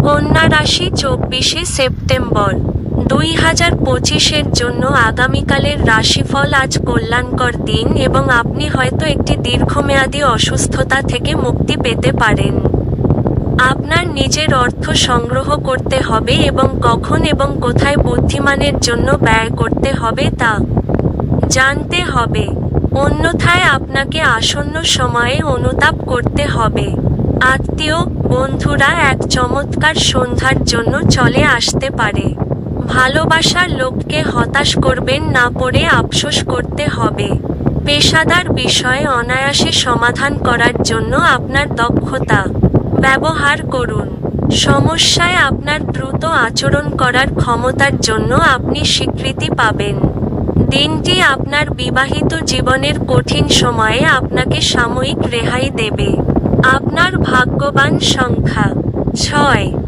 কন্যা রাশি চব্বিশে সেপ্টেম্বর। দুই হাজার পঁচিশের জন্য আগামীকালের রাশিফল আজ কল্যাণকর দিন এবং আপনি হয়তো একটি দীর্ঘমেয়াদী অসুস্থতা থেকে মুক্তি পেতে পারেন। আপনার নিজের অর্থ সংগ্রহ করতে হবে এবং কখন এবং কোথায় বুদ্ধিমানের জন্য ব্যয় করতে হবে তা জানতে হবে। অন্যথায় আপনাকে আসন্ন সময়ে অনুতাপ করতে হবে। আত্মীয়, বন্ধুরা এক চমৎকার সন্ধ্যার জন্য চলে আসতে পারে। ভালোবাসার লোককে হতাশ করবেন না পড়ে আফসোস করতে হবে। পেশাদার বিষয়ে অনায়াসে সমাধান করার জন্য আপনার দক্ষতা ব্যবহার করুন। সমস্যায় আপনার দ্রুত আচরণ করার ক্ষমতার জন্য আপনি স্বীকৃতি পাবেন। দিনটি আপনার বিবাহিত জীবনের কঠিন সময়ে আপনাকে সাময়িক রেহাই দেবে। আপনার ভাগ্যবান সংখ্যা ছয়।